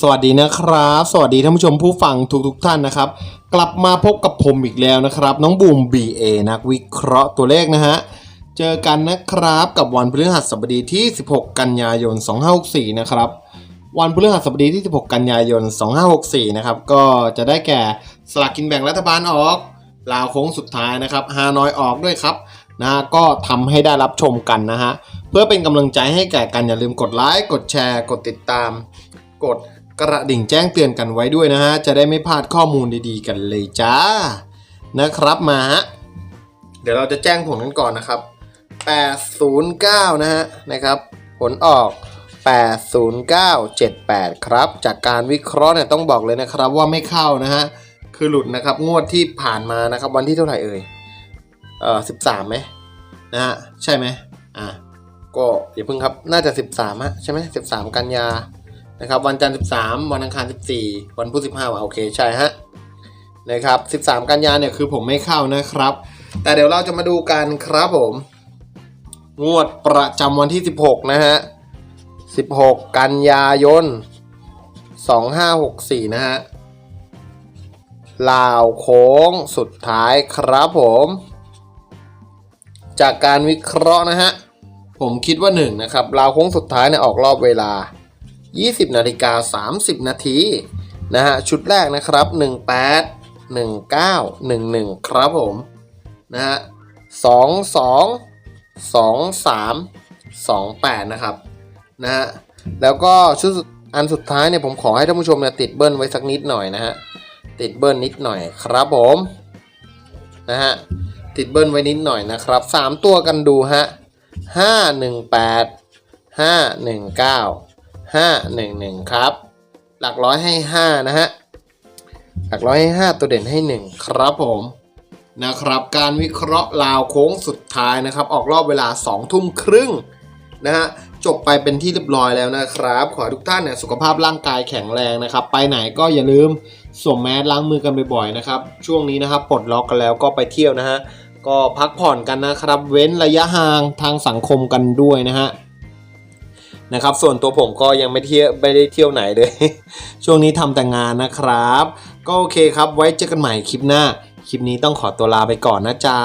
สวัสดีนะครับ สวัสดีท่านผู้ชมผู้ฟังทุกทุกๆท่านนะครับ กลับมาพบกับผมอีกแล้วนะครับ น้องบูม BA นักวิเคราะห์ตัวเลขนะฮะ เจอกันนะครับกับวันพฤหัสบดีที่ 16 กันยายน 2564 นะครับ วันพฤหัสบดีที่ 16 กันยายน 2564 นะครับ ก็จะได้แก่สลากกินแบ่งรัฐบาลออก ลาวโค้งสุดท้ายนะครับฮานอยออกด้วยครับนะฮะก็ทำให้ได้รับชมกันนะฮะเพื่อเป็นกำลังใจให้แก่กันอย่าลืมกดไลค์กดแชร์ กดติดตาม กด กระดิ่งแจ้งเตือนกันไว้ด้วยนะฮะ จะได้ไม่พลาดข้อมูลดีๆ กันเลยจ้า นะครับมาฮะ เดี๋ยวเราจะแจ้งผลกันก่อนนะครับ 809 นะฮะนะครับ ผลออก 80978 ครับ จากการวิเคราะห์เนี่ยต้องบอกเลยนะครับว่าไม่เข้านะฮะ คือหลุดนะครับงวดที่ผ่านมานะครับวันที่เท่าไหร่เอ่ย เอ่อ13ไหมนะฮะใช่ไหมอ่าก็อย่าเพิ่งครับน่าจะ 13ฮะใช่ไหม13 กันยา นะครับ วันจันทร์ 13 วันอังคาร 14 วันพุธ15ว่ะโอเคใช่ฮะนะครับ 13 กันยาเนี่ยคือผมไม่เข้านะครับ แต่เดี๋ยวเราจะมาดูกันครับผม งวดประจำวันที่ 16 นะฮะ 16 กันยายน 2564 นะฮะลาวโค้งสุดท้ายครับผม จากการวิเคราะห์นะฮะ ผมคิดว่า1นะครับลาวโค้งสุดท้ายเนี่ยออกรอบเวลา 20นาฬิกา30 นาทีนะฮะชุดแรกนะครับ 18 19 11 ครับผมนะฮะ22 23 28 นะครับนะฮะแล้วก็ชุดอันสุดท้ายเนี่ยผมขอให้ท่านผู้ชมเนี่ยติดเบิ้ลไว้สักนิดหน่อยนะฮะติดเบิ้ลนิดหน่อยครับผมนะฮะติดเบิ้ลไว้นิดหน่อยนะครับ 3 ตัวกันดูฮะ 5 1 1 ครับ หลักร้อยให้ 5 นะฮะ หลักร้อยให้ 5 ตัวเด่นให้ 1 ครับผมนะครับ การวิเคราะห์ลาวโค้งสุดท้ายนะครับ ออกรอบเวลา 2 ทุ่มครึ่งนะฮะจบไปเป็นที่เรียบร้อยแล้วนะครับ ขอทุกท่านเนี่ยสุขภาพร่างกายแข็งแรงนะครับ ไปไหนก็อย่าลืมสวมแมสล้างมือกันบ่อยๆนะครับ ช่วงนี้นะครับปลดล็อกกันแล้วก็ไปเที่ยวนะฮะก็พักผ่อนกันนะครับ เว้นระยะห่างทางสังคมกันด้วยนะฮะ นะครับ ส่วนตัวผมก็ยังไม่เที่ยวไม่ได้เที่ยวไหนเลย ช่วงนี้ทำแต่งานนะครับ ก็โอเคครับไว้เจอกันใหม่คลิปหน้า คลิปนี้ต้องขอตัวลาไปก่อนนะจ๊ะ